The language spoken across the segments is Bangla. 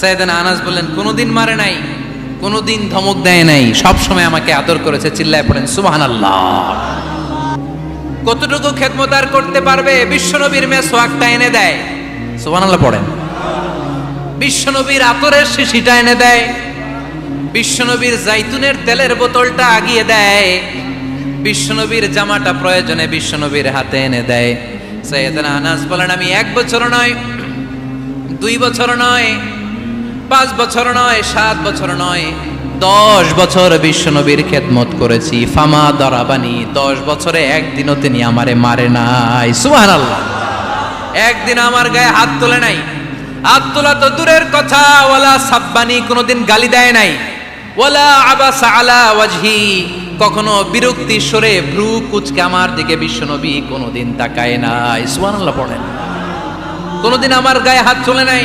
সাইদানা আনাস বললেন, কোনোদিন মারে নাই, কোনোদিন ধমক দেয় নাই সব সময় আমাকে আদর করেছে, চিল্লায় পড়েন, সুবহানাল্লাহ। কতটুকু খেদমত আর করতে পারবে, বিশ্বনবীর মেয়ে সোয়াকটা এনে দেয়, সুবহানাল্লাহ পড়েন। বিশ্বনবীর আতরের শিশিটা এনে দেয়, বিশ্বনবীর জাইতুনের তেলের বোতলটা আগিয়ে দেয়, বিশ্বনবীর জামাটা প্রয়োজনে বিশ্বনবীর হাতে এনে দেয়। সৈয়দনা আনাস বলেন, আমি এক বছর নয়, দুই বছর নয় পাঁচ বছর নয়, সাত বছর নয়, দশ বছর বিশ্বনবীর খেদমত করেছি। ফামা দরাবানি, দশ বছরে একদিনও তিনি আমারে মারে নাই। সুহান আল্লাহ একদিন আমার গায়ে হাত তোলে নাই। হাত তোলা তো দূরের কথা, ওয়ালা সাব্বানি কোনোদিন গালি দেয় নাই। ওয়ালা আবাসা আলা ওয়াজহি, কখনো বিরক্তি সরে ভ্রু কুচকে আমার দিকে বিশ্বনবী কোনোদিন তাকায় নাই। সুবহানাল্লাহ পড়েন। কোনোদিন আমার গায়ে হাত চলে নাই।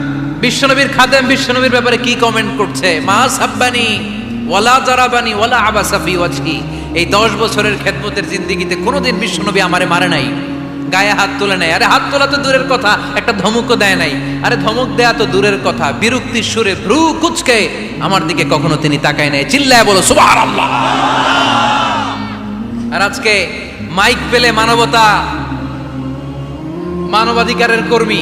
বিশ্বনবীর খাদেম বিশ্বনবীর ব্যাপারে কি কমেন্ট করছে? মা সাব্বানি, ওয়ালা জারাবানি, ওয়ালা আবাসাফি ওয়াজহি। এই দশ বছরের খেদমতের জিন্দিগিতে কোনোদিন বিশ্বনবী আমারে মারে নাই। গায়ে হাত তোলে নাই। আরে হাত তোলা তো দূরের কথা, একটা ধমকও দেয় নাই। আরে ধমক দেয়া তো দূরের কথা। বিরক্তির সুরে ভ্রু কুচকে আমার দিকে কখনো তিনি তাকায় নাই। চিল্লায় বলো, সুবহানাল্লাহ! আর আজকে মাইক পেলে মানবতা, মানবাধিকারের কর্মী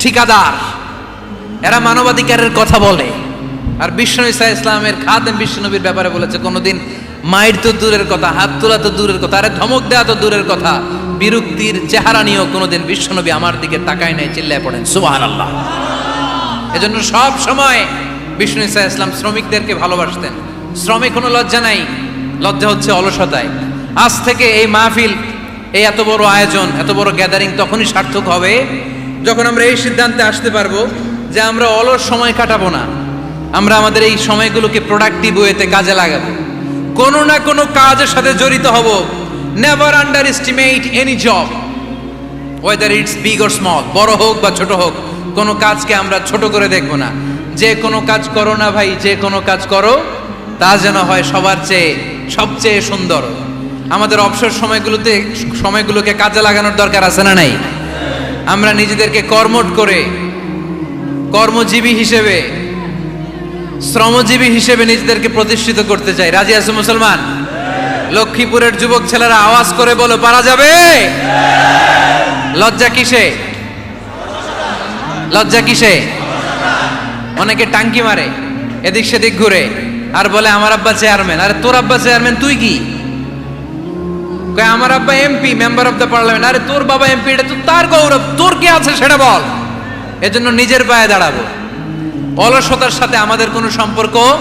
ঠিকাদার। এরা মানবাধিকারের কথা বলে। আর বিষ্ণু ইসা ইসলামের খাদেম বিষ্ণুনবীর ব্যাপারে বলেছে, কোনোদিন মায়ের তো দূরের কথা, হাত তোলা তো দূরের কথা, আরে ধমক দেওয়া তো দূরের কথা। বিরক্তির চেহারা নিয়েও কোনোদিন বিশ্বনবী আমার দিকে তাকায় নাই, চিল্লায় পড়েন। সুবাহ আল্লাহ এজন্য সব সময় বিষ্ণু ইসা ইসলাম শ্রমিকদেরকে ভালোবাসতেন। শ্রমে কোনো লজ্জা নাই। লজ্জা হচ্ছে অলসতায়। আজ থেকে এই মাহফিল, এই এত বড় আয়োজন, এত বড় গ্যাদারিং তখনই সার্থক হবে যখন আমরা এই সিদ্ধান্তে আসতে পারব যে আমরা অলস সময় কাটাবো না, আমরা আমাদের এই সময়গুলোকে প্রোডাক্টিভ ওয়েতে কাজে লাগাবো। কোনো না কোনো কাজের সাথে জড়িত হব। Never underestimate any job whether it's big or small বড় হোক বা ছোট হোক, কোনো কাজকে আমরা ছোট করে দেখব না। যে কোনো কাজ করো না ভাই, যে কোনো কাজ করো, তা যেন হয় সবার চেয়ে, সবচেয়ে সুন্দর। আমাদের অবসর সময়গুলোতে, সময়গুলোকে কাজে লাগানোর দরকার আছে না নাই? আমরা নিজেদেরকে কর্মট করে কর্মজীবী হিসেবে, শ্রমজীবী হিসেবে নিজেদেরকে প্রতিষ্ঠিত করতে চাই। রাজি আছে মুসলমান? লক্ষ্মীপুরের যুবক ছেলেরা আওয়াজ করে বলো, পারা যাবে? লজ্জা কিসে? লজ্জা কিসে? অনেকে টাঙ্কি মারে, এদিক সেদিক ঘুরে, আর বলে, আমার আব্বা চেয়ারম্যান। আরে, তোর আব্বা চেয়ারম্যান তুই কি? আমার আব্বা MP, member of the parliament. আরে তোর বাবা এমপি, এটা তো তার গৌরব। তোর কি আছে সেটা বল। এজন্য নিজের পায়ে দাঁড়াবো। অলসতার সাথে আমাদের কোনো সম্পর্ক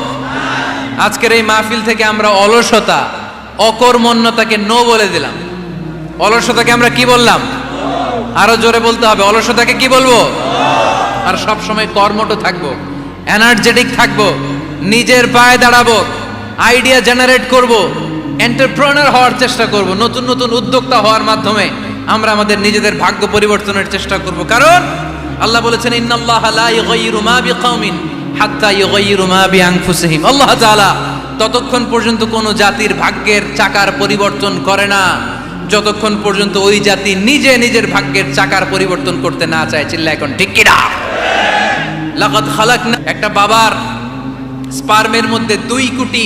আজকের এই মাহফিল থেকে আমরা অলসতা, অকর্মণ্যতাকে নো বলে দিলাম। অলসতাকে আমরা কি বললাম? আরও জোরে বলতে হবে। অলসতাকে কি বলব? আর সব সময় কর্মঠ থাকব এনার্জেটিক থাকব, নিজের পায়ে দাঁড়াবো আইডিয়া জেনারেট করব এন্টারপ্রেনার হওয়ার চেষ্টা করব, নতুন নতুন উদ্যোক্তা হওয়ার মাধ্যমে আমরা আমাদের নিজেদের ভাগ্য পরিবর্তনের চেষ্টা করব। কারণ আল্লাহ বলেছেন, ইন্নাল্লাহ লা ইউগাইয়িরু মা বিকাউমিন হাত্তা ইউগাইয়িরু মা বিআনফুসিহিম আল্লাহ তাআলা ততক্ষণ পর্যন্ত কোনো জাতির ভাগ্যের চাকার পরিবর্তন করে না। যতক্ষণ পর্যন্ত ওই জাতি নিজে নিজের ভাগ্যের চাকার পরিবর্তন করতে না চায় চিল্লা এখন ঠিক কিনা? লাকাদ খালাকনা একটা বাবার স্পার্মের মধ্যে দুই কোটি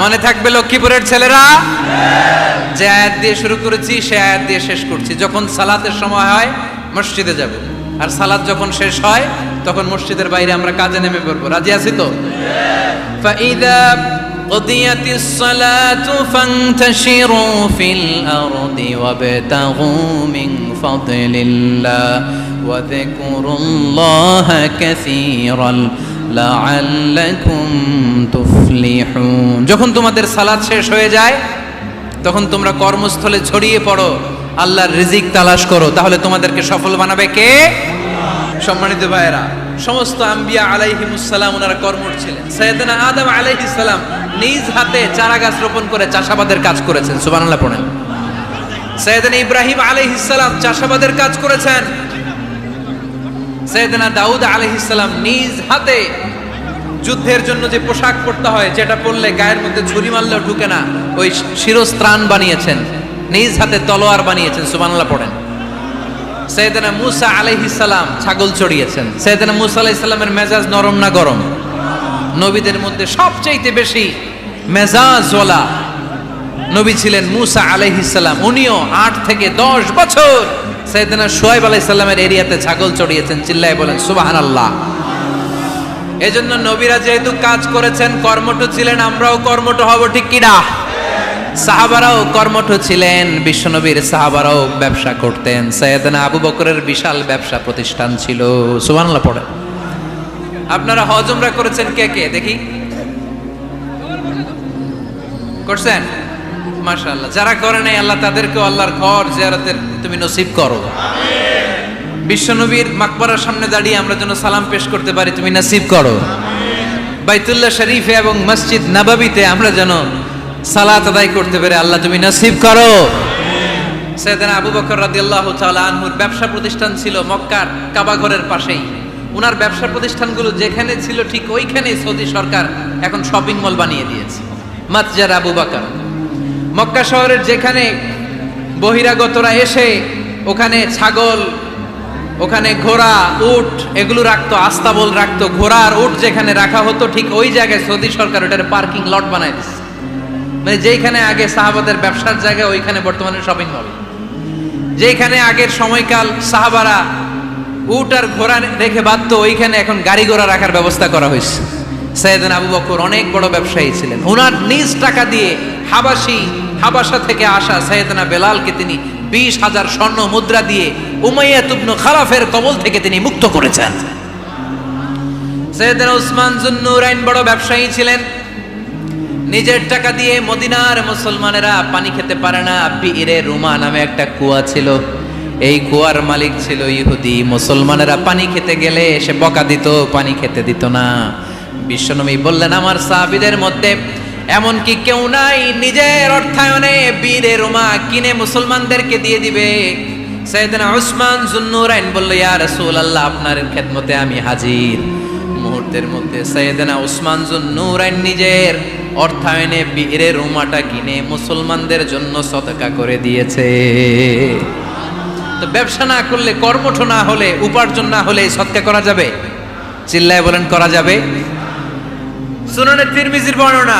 মনে থাকবে লক্ষ্মীপুরের ছেলেরা যে আয়াত দিয়ে শুরু করেছি সে আয়াত দিয়ে শেষ করছি যখন সালাতের সময় হয় মসজিদে যাব আর সালাত যখন শেষ হয় তখন মসজিদের বাইরে আমরা কাজে নেমে পড়বো রাজি আছি তো فإذا قضيت الصلاة فانتشروا في الأرض وابتغوا من فضل الله وذكروا الله كثيرا لعلكم تفلحون যখন তোমাদের সালাদ শেষ হয়ে যায় তখন তোমরা কর্মস্থলে ছড়িয়ে পড়ো আল্লাহর রিজিক তালাশ করো। তাহলে তোমাদেরকে সফল বানাবে কে? সম্মানিত ভাইয়েরা সমস্ত আম্বিয়া আলাইহিমুসালাম ওনারা কর্মঠ ছিলেন। সৈয়দনা আদম আলাইহিসালাম নিজ হাতে চারা গাছ রোপণ করে চাষাবাদের কাজ করেছেন। সুবহানাল্লাহ পড়েন। সৈয়দনা ইব্রাহিম আলাইহিসালাম চাষাবাদের কাজ করেছেন। সৈয়দনা দাউদ আলাইহিসালাম নিজ হাতে যুদ্ধের জন্য যে পোশাক পরতে হয়, যেটা পরলে গায়ের মধ্যে ছুরি মারলেও ঢুকে না, ওই শিরস্ত্রাণ বানিয়েছেন। নিজ হাতে তলোয়ার বানিয়েছেন, সুবহানাল্লাহ পড়েন। সৈয়দনা মুসা আলাইহিস সালাম ছাগল চড়িয়েছেন। সৈয়দনা মুসা আলাইহিস সালামের মেজাজ নরম না গরম? নবীদের মধ্যে সবচাইতে বেশি মেজাজওয়ালা নবী ছিলেন মুসা আলাইহিস সালাম। উনিও আট থেকে দশ বছর সৈয়দনা সোয়েব আলাইহিস সাল্লামের এরিয়াতে ছাগল চড়িয়েছেন, চিল্লায় বলেন, সুবহানাল্লাহ। এজন্য নবীরা যেহেতু কাজ করেছেন, কর্মঠ ছিলেন, আমরাও কর্মঠ হব, ঠিক কিনা সাহাবারাও কর্মঠ ছিলেন, বিশ্বনবীর সাহাবারাও ব্যবসা করতেন। সৈয়দনা আবু বকরের বিশাল ব্যবসা প্রতিষ্ঠান ছিল, সুবহানাল্লাহ পড়ে আপনারা হজমরা করেছেন কে কে? দেখি। করছেন? মাশাআল্লাহ। যারা করে নাই আল্লাহ তাদেরকে আল্লাহর ঘর জিয়ারতের তুমি নসিব করো। বিশ্বনবীর মাকবরার সামনে দাঁড়িয়ে আমরা যেন সালাম পেশ করতে পারি তুমি নাসিব করো। বাইতুল্লাহ শরীফে এবং মসজিদ নাবাবিতে আমরা যেন সালাত আদায় করতে পারি আল্লাহ তুমি নাসিব করো। সৈয়দনা আবু বকর রাদিয়াল্লাহু তাআলা আনহুর ব্যবসা প্রতিষ্ঠান ছিল মক্কার কাবা ঘরের পাশেই। উনার ব্যবসা প্রতিষ্ঠানগুলো যেখানে ছিল ঠিক ওইখানেই সৌদি সরকার এখন শপিং মল বানিয়ে দিয়েছে। মাতজার আবু বকর। মক্কা শহরের যেখানে বহিরাগতরা এসে ওখানে ছাগল, ওখানে ঘোড়া, উট এগুলো রাখতো, আস্তাবল রাখতো ঘোড়া আর উট যেখানে রাখা হতো, ঠিক ওই জায়গায় সৌদি সরকার ওটার পার্কিং লট বানায় দিচ্ছে মানে যেখানে আগে সাহাবাদের ব্যবসার জায়গা, ওইখানে বর্তমানে শপিং মল যেখানে আগের সময়কাল সাহাবারা উট আর ঘোড়া রেখে বাঁধতো ওইখানে এখন গাড়ি ঘোড়া রাখার ব্যবস্থা করা হয়েছে। সৈয়দিন আবু বকর অনেক বড় ব্যবসায়ী ছিলেন। ওনার নিজ টাকা দিয়ে হাবাসি, হাবাসা থেকে আসা সৈয়দনা বেলালকে তিনি বিশ হাজার স্বর্ণ মুদ্রা দিয়ে উমাইয়া তুবনু খারাফের কবল থেকে তিনি মুক্ত করেছেন। সৈয়দনা উসমান জুন্নুরাইন বড় ব্যবসায়ী ছিলেন। নিজের টাকা দিয়ে মদিনার মুসলমানেরা পানি খেতে পারে না। বীরে রুমা নামে একটা কুয়া ছিল। এই কুয়ার মালিক ছিল ইহুদি। মুসলমানেরা পানি খেতে গেলে সে বকা দিত, পানি খেতে দিত না। বিশ্বনবী বললেন, আমার সাহাবিদের মধ্যে এমন কি কেউ নাই নিজের অর্থায়নে বীরে রুমা কিনে মুসলমানদেরকে দিয়ে দিবে। সৈয়দনা উসমান জুন্নুরাইন বলল, ইয়া রাসূলুল্লাহ, আপনার খেদমতে আমি হাজির। মুহূর্তের মধ্যে সৈয়দনা উসমান জুন্নুরাইন নিজের অর্থায়নে বীরে রুমাটা কিনে মুসলমানদের জন্য সতকা করে দিয়েছে। তো ব্যবসা না করলে, কর্মঠ না হলে, উপার্জন না হলে সৎকা করা যাবে? চিল্লায় বলেন, করা যাবে? সুনানের তিরমিজির বর্ণনা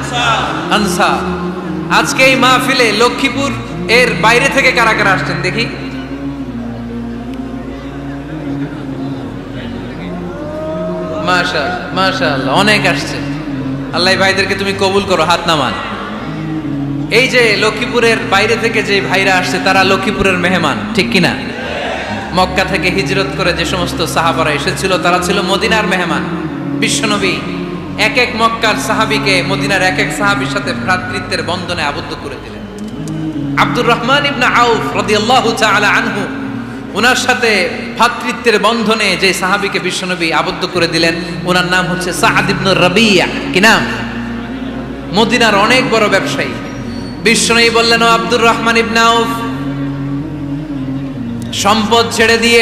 আনসার আজকে এই মাহফিলে লক্ষ্মীপুর এর বাইরে থেকে কারা কারা আসছেন দেখি? মাশা মাশাআল্লাহ, অনেক আসছে। আল্লাহ ভাইদেরকে তুমি কবুল করো, হাত নামান। এই যে লক্ষ্মীপুরের বাইরে থেকে যে ভাইরা আসছে, তারা লক্ষ্মীপুরের মেহমান, ঠিক কিনা? মক্কা থেকে হিজরত করে যে সমস্ত সাহাবারা এসেছিল, তারা ছিল মদিনার মেহমান, বিশ্বনবী। এক এক মক্কার সাহাবিকে মদিনার এক এক সাহাবির সাথে ভ্রাতৃত্বের বন্ধনে আবদ্ধ করে দিলেন। আব্দুর রহমান ইবনা আউফ রাদিয়াল্লাহু তাআলা আনহু ওনার সাথে ভ্রাতৃত্বের বন্ধনে যে সাহাবিকে বিশ্বনবী আবদ্ধ করে দিলেন ওনার নাম হচ্ছে সাআদ ইবনে রাবিয়া। কি নাম? মদিনার অনেক বড় ব্যবসায়ী। বিশ্বনবী বললেন আব্দুর রহমান ইবনে আউফ, সম্পদ ছেড়ে দিয়ে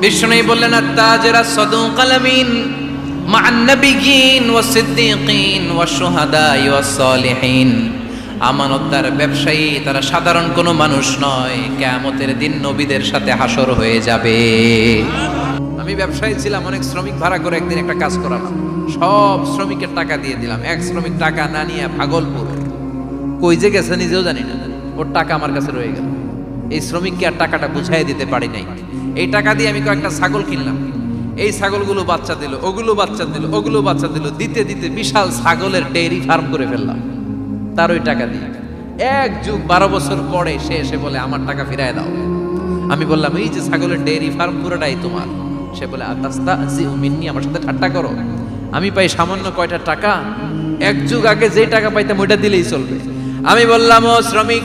বিষ্ণু বললেন, আত্তাজেরা সদুক আলামিন মা'আন নাবিয়িন ওয়াস সিদ্দিকিন ওয়াস শুহাদা ওয়াস সালিহিন। আমানতদার ব্যবসায়ী, তারা সাধারণ কোনো মানুষ নয়, কিয়ামতের দিন নবীদের সাথে হাসর হয়ে যাবে। আমি ব্যবসায়ী ছিলাম, অনেক শ্রমিক ভাড়া করে একদিন একটা কাজ করালাম। সব শ্রমিকের টাকা দিয়ে দিলাম। এক শ্রমিক টাকা না নিয়ে ভাগলপুর। কই যে গেছে নিজেও জানি না। ওর টাকা আমার কাছে রয়ে গেল। এই শ্রমিককে আর টাকাটা বুঝাই দিতে পারি নাই। এই টাকা দিয়ে আমি কয়েকটা ছাগল কিনলাম। এই ছাগলগুলো বাচ্চা দিল, ওগুলো বাচ্চা দিল, ওগুলো বাচ্চা দিল, দিতে দিতে বিশাল ছাগলের ডেইরি ফার্ম করে ফেললাম। তার ওই টাকা দিয়ে। এক যুগ বারো বছর পরে সে এসে বলে, আমার টাকা ফিরায় দাও। আমি বললাম, এই যে ছাগলের ডেইরি ফার্ম পুরোটাই তোমার। সে বলে আতাস্তা মিন্নি, আমার সাথে ঠাট্টা করো। আমি পাই সামান্য কয়টা টাকা, এক যুগ আগে যে টাকা পাইতাম, ওইটা দিলেই চলবে। আমি বললাম, ও শ্রমিক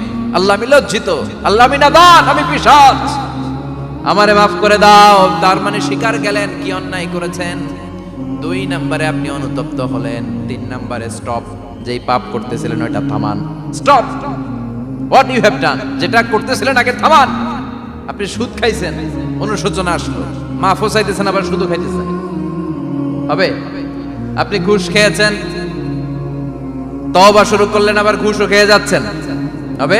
আল্লাহ আমি লজ্জিত, আল্লাহ আমি নাদান, আমি পিশাচ। আমারে মাফ করে দাও, তার মানে শিকার গেলেন, কি অন্যায় করেছেন? দুই নম্বরে আপনি অনুতপ্ত হলেন, তিন নম্বরে স্টপ যেই পাপ করতেছিলেন ওইটা থামান। Stop what you have done যেটা করতেছিলেন আগে থামান। আপনি সুদ খাইছেন, অনুশোচনা আসলো। মাফও চাইতেছেন আবার সুদও খাইতেছেন। হবে? আপনি ঘুষ খেয়েছেন, তওবা শুরু করলেন, আবার ঘুষও খেয়ে যাচ্ছেন। হবে?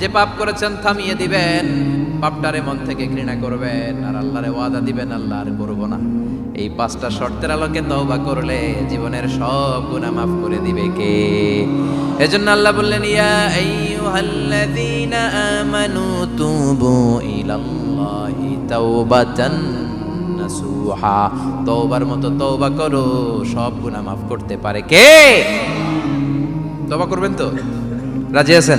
যে পাপ করেছেন থামিয়ে দিবেন। পাপটারে মন থেকে ঘৃণা করবেন। আর আল্লাহরে ওয়াদা দিবেন আল্লাহ আর করব না। এই পাঁচটা শর্তের আলোকে তওবা করলে জীবনের সব গুনাহ মাফ করে দিবে কে? এজন্য আল্লাহ বললেন, ইয়া আইয়ুহাল্লাযীনা আমানু তুবু ইলাল্লাহি তাওবাতান নাসুহা। তওবার মতো তওবা করো, সব গুনাহ মাফ করতে পারে কে? তবা করবেন তো? রাজি আছেন?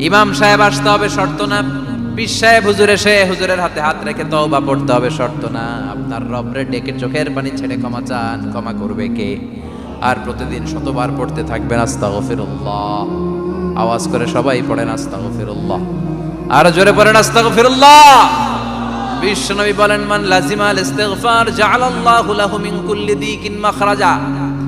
ইমাম সাহেব আসতে হবে শর্ত না। পীর সাহেব হুজুর এসে হুজুরের হাতে হাত রেখে তওবা পড়তে হবে শর্ত না। আপনার রবরে ডেকে চোখের পানি ছেড়ে ক্ষমা চান, ক্ষমা করবে কে? আর প্রতিদিন শতবার পড়তে থাকবেন, আস্তাগফিরুল্লাহ। আওয়াজ করে সবাই পড়েন, আস্তাগফিরুল্লাহ। আর জোরে পড়েন, আস্তাগফিরুল্লাহ। বিশ্বনবী বলেন, মান লাজিমাল ইস্তিগফার জাআলাল্লাহু লাহু মিন কুল্লি দিকিন মাখরাজা।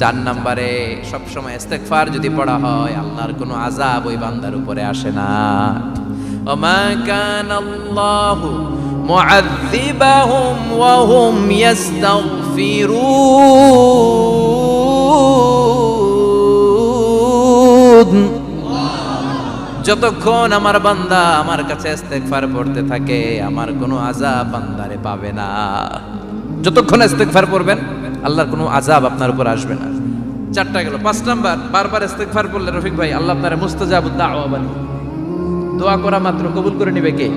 চার নম্বরে সবসময় ইস্তেগফার যদি পড়া হয় আল্লাহর কোনো আযাব ওই বান্দার উপরে আসে না ওমা কান আল্লাহু معذبهم وهم يستغفرون যতক্ষণ আমার বান্দা আমার কাছে ইস্তেগফার পড়তে থাকে আমার কোনো আযাব বান্দারে পাবে না যতক্ষণ ইস্তেগফার পড়বেন আল্লাহর কোনো আজাব আপনার উপর আসবে না। চারটা গেল, পাঁচ নাম্বার, বারবার ইস্তেগফার পড়লে রফিক ভাই, আল্লাহ আপনার মুস্তাজাবুদ দাওয়া বানিয়ে। দোয়া করা মাত্র, কবুল করে নিবে কে?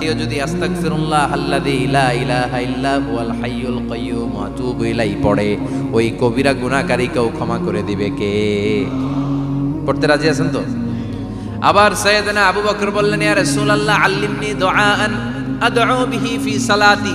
কেউ যদি আস্তাগফিরুল্লাহ আল্লাযী লা ইলাহা ইল্লা হুয়াল হাইয়ুল কাইয়্যুম ওয়া আতুবু ইলাইহি পড়ে, ওই কবিরা গুনাহকারীকেও ক্ষমা করে দিবে কে? পড়তে রাজি আছেন তো? আবার সৈয়দনা আবু বকর বললেন, ইয়া রাসূলুল্লাহ, আল্লিমনি দুআআন আদউ বিহি ফি সালাতি।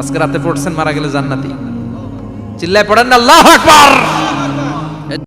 আজকে রাতে পড়ছেন মারা গেলে জান্নাতি। চিল্লায় পড়েন না আল্লাহ আকবার।